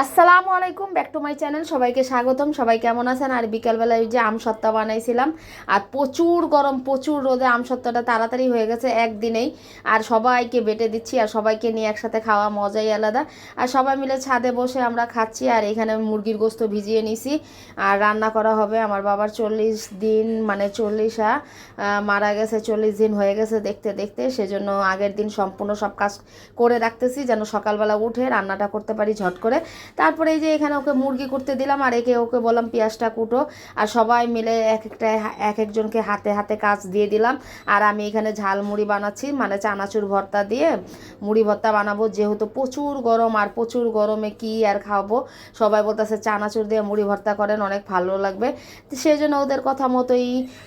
আসসালামু আলাইকুম, back to my channel, সবাইকে স্বাগতম। সবাই কেমন আছেন? আর বিকালবেলায় যে আম সত্তা বানাইছিলাম, আর প্রচুর গরম, প্রচুর রোদে আম সত্তাটা তাড়াতাড়ি হয়ে গেছে একদিনেই। আর সবাইকে বেটে দিচ্ছি, আর সবাইকে নিয়ে একসাথে খাওয়া মজাই আলাদা। আর সবাই মিলে ছাদে বসে আমরা খাচ্ছি, আর এখানে মুরগির গোস্ত ভিজিয়ে নিছি। আর রান্না করা হবে আমার বাবার চল্লিশ দিন মানে চল্লিশা মারা গেছে, চল্লিশ দিন হয়ে গেছে দেখতে দেখতে। সেজন্য আগের দিন সম্পূর্ণ সব কাজ করে রাখতেছি, যেন সকালবেলা উঠে রান্নাটা করতে পারি ঝট করে। তারপরে এই যে এখানে ওকে মুরগি করতে দিলাম আর একে ওকে বললাম পেঁয়াজটা কুটো। আর সবাই মিলে এক একটা এক একজনকে হাতে হাতে কাজ দিয়ে দিলাম। আর আমি এখানে ঝাল মুড়ি বানাচ্ছি মানে চানাচুর ভর্তা দিয়ে মুড়ি ভর্তা বানাবো। যেহেতু প্রচুর গরম আর প্রচুর গরমে কি আর খাব? সবাই বলতেছে চানাচুর দিয়ে মুড়ি ভর্তা করেন, অনেক ভালো লাগবে। সেই জন্য ওদের কথা মতোই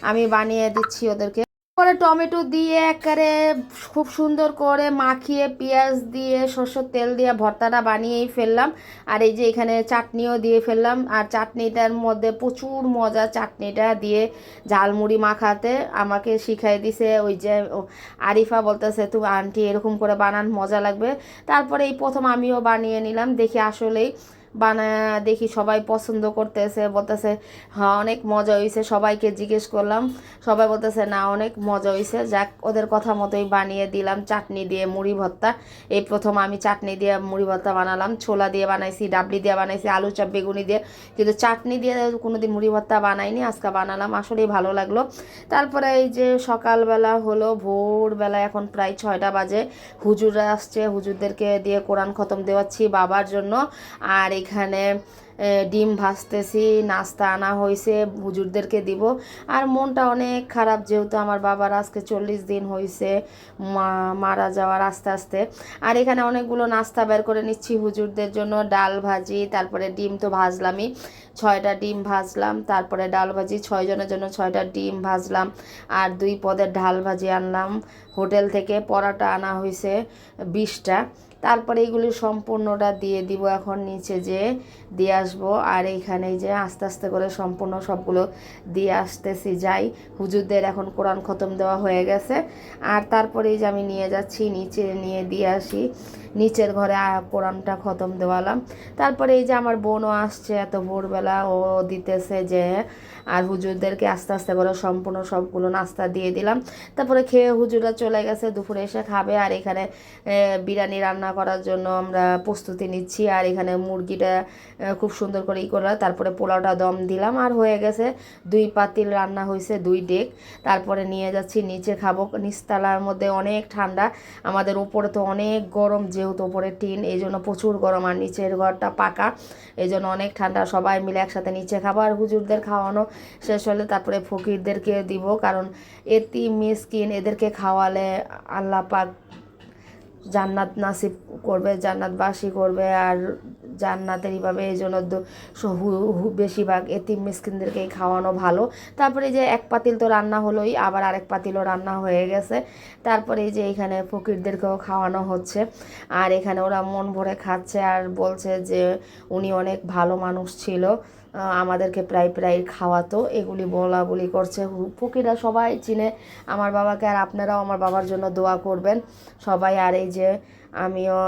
আমি বানিয়ে দিচ্ছি ওদেরকে। করে টমেটো দিয়ে একেবারে খুব সুন্দর করে মাখিয়ে পেঁয়াজ দিয়ে, সরষের তেল দিয়ে ভর্তাটা বানিয়েই ফেললাম। আর এই যে এখানে চাটনিও দিয়ে ফেললাম। আর চাটনিটার মধ্যে প্রচুর মজা চাটনিটা দিয়ে ঝালমুড়ি মাখাতে আমাকে শিখাই দিছে ওই যে আরিফা বলতেছে তুমি আন্টি এরকম করে বানান, মজা লাগবে। তারপরে এই প্রথম আমিও বানিয়ে নিলাম। দেখি আসলেই বানায় দেখি সবাই পছন্দ করতেছে, বলতেছে হ্যাঁ অনেক মজা হয়েছে সবাইকে জিজ্ঞেস করলাম, সবাই বলতেছে, না, অনেক মজা হয়েছে যাক, ওদের কথা মতোই বানিয়ে দিলাম, চাটনি দিয়ে মুড়ি ভর্তা। এই প্রথম আমি চাটনি দিয়ে মুড়ি ভর্তা বানালাম, ছোলা দিয়ে বানাইছি, ডাবলি দিয়ে বানাইছি, আলু চাপ, বেগুনি দিয়ে। কিন্তু চাটনি দিয়ে কোনোদিন মুড়ি ভর্তা বানাইনি, আজকে বানালাম, আসলেই ভালো লাগল। তারপরে এই যে সকালবেলা হলো, ভোরবেলা এখন প্রায় ছয়টা বাজে। হুজুররা আসছে, হুজুরদেরকে দিয়ে কোরআন খতম দেওয়াচ্ছি বাবার জন্য। আর এখানে ডিম ভাজতেছি, নাস্তা আনা হয়েছে হুজুরদেরকে দিব। আর মনটা অনেক খারাপ যেহেতু আমার বাবার আজকে চল্লিশ দিন হয়েছে মারা যাওয়ার আস্তে আস্তে। আর এখানে অনেকগুলো নাস্তা বের করে নিচ্ছি হুজুরদের জন্য, ডাল ভাজি, তারপরে ডিম তো ভাজলামই। ছয়টা ডিম ভাজলাম, তারপরে ডাল ভাজি, ছয়জনের জন্য ছয়টা ডিম ভাজলাম। আর দুই পদের ঢাল ভাজি আনলাম। হোটেল থেকে পরাটা আনা হয়েছে বিশটা। তারপরে এইগুলি সম্পূর্ণটা দিয়ে দিব এখন নিচে যে দিয়ে আসব। আর এইখানে এই যে আস্তে আস্তে করে সম্পূর্ণ সবগুলো দিয়ে আসতেছি যাই। হুজুরদের এখন কোরআন খতম দেওয়া হয়ে গেছে। আর তারপরে এই যে আমি নিয়ে যাচ্ছি, নিচে নিয়ে দিয়ে আসি। নিচের ঘরে কোরআনটা খতম দেওয়ালাম। তারপরে এই যে আমার বোনও আসছে, এত ভোরবেলা ও দিতেছে যে, আর হুজুরদেরকে আস্তে আস্তে করে সম্পূর্ণ সবগুলো নাস্তা দিয়ে দিলাম। তারপরে খেয়ে হুজুরা চলে গেছে, দুপুরে এসে খাবে। আর এখানে বিরিয়ানি রান্না করার জন্য আমরা প্রস্তুতি নিচ্ছি। আর এখানে মুরগিটা খুব সুন্দর করে ই করলাম। তারপরে পোলাওটা দম দিলাম। আর হয়ে গেছে দুই পাতিল রান্না হয়েছে দুই ডেক। তারপরে নিয়ে যাচ্ছি, নিচে খাব। নিচতলার মধ্যে অনেক ঠান্ডা। আমাদের উপরে তো অনেক গরম, যেহেতু উপরে টিন এই জন্য প্রচুর গরম। আর নিচের ঘরটা পাকা। এই জন্য অনেক ঠান্ডা। সবাই মিলে একসাথে নিচে খাব। আর হুজুরদের খাওয়ানো শেষ হলে তারপরে ফকিরদেরকে দিব। কারণ এতি মিসকিন, এদেরকে খাওয়ালে আল্লাহ পাক জান্নাত নাসিব করবে, জান্নাতবাসী করবে আর জান্নাতের এইভাবে এই জন্য বেশিরভাগ এতিম মিসকিনদেরকেই খাওয়ানো ভালো। তারপরে যে এক পাতিল তো রান্না হলোই, আবার আরেক পাতিলও রান্না হয়ে গেছে। তারপরে এই যে এখানে ফকিরদেরকেও খাওয়ানো হচ্ছে। আর এখানে ওরা মন ভরে খাচ্ছে আর বলছে যে উনি অনেক ভালো মানুষ ছিল। আমাদেরকে প্রায় প্রায় খাওয়াতো, এগুলি বলা বলি করছে। ফকিরা সবাই চিনে। আমার বাবাকে আর আপনারাও আমার বাবার জন্য দোয়া করবেন। সবাই আর এই যে আমিও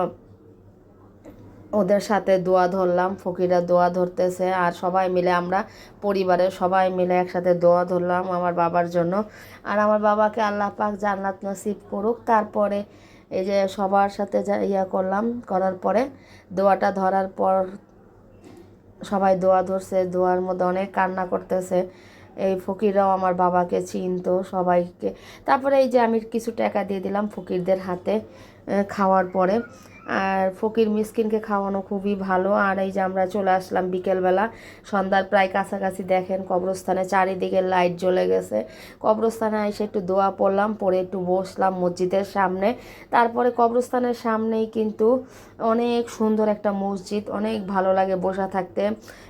ওদের সাথে দোয়া ধরলাম ফকিরা দোয়া ধরতেছে আর সবাই মিলে আমরা পরিবারের সবাই মিলে একসাথে দোয়া ধরলাম আমার বাবার জন্য। আর আমার বাবাকে আল্লাহ পাক জান্নাত নসিব করুক। তারপরে এই যে সবার সাথে যা ইয়া করলাম, করার পরে দোয়াটা ধরার পর সবাই দোয়া ধরছে, দোয়ার মধ্যে অনেক কান্না করতেছে। এই ফকিররাও আমার বাবাকে চিনতো সবাইকে। তারপরে এই যে আমি কিছু টাকা দিয়ে দিলাম ফকিরদের হাতে খাওয়ার পরে। আর ফকির মিসকিনকে খাওয়ানো খুবই ভালো। আর এই যে আমরা চলে আসলাম বিকেলবেলা, সন্ধ্যার প্রায় কাছাকাছি দেখেন কবরস্থানে চারিদিকে লাইট জ্বলে গেছে। কবরস্থানে এসে একটু দোয়া পড়লাম পরে একটু বসলাম মসজিদের সামনে। তারপরে কবরস্থানের সামনেই কিন্তু অনেক সুন্দর একটা মসজিদ, অনেক ভালো লাগে বসা থাকতে।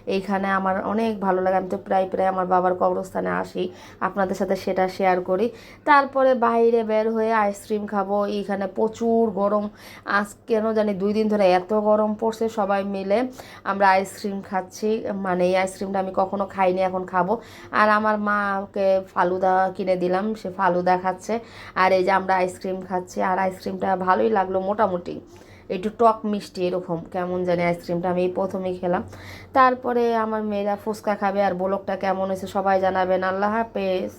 এইখানে আমার অনেক ভালো লাগে, আমি তো প্রায় প্রায় আমার বাবার কবরস্থানে আসি, আপনাদের সাথে সেটা শেয়ার করি। তারপরে বাইরে বের হয়ে আইসক্রিম খাব, এইখানে প্রচুর গরম। আজ কেন জানি দুই দিন ধরে এত গরম পড়ছে, সবাই মিলে আমরা আইসক্রিম খাচ্ছি। মানে এই আইসক্রিমটা আমি কখনো খাইনি, এখন খাব। আর আমার মাকে ফালুদা কিনে দিলাম, সে ফালুদা খাচ্ছে। আর এই যে আমরা আইসক্রিম খাচ্ছি, আর আইসক্রিমটা ভালোই লাগল মোটামুটি। একটু টক মিষ্টি এরকম, কেমন জানি আইসক্রিমটা আমি এই প্রথমেই খেলাম। তারপরে আমার মেয়েরা ফুচকা খাবে, আর ব্লগটা কেমন হয়েছে সবাই জানাবেন। আল্লাহ হাফেজ।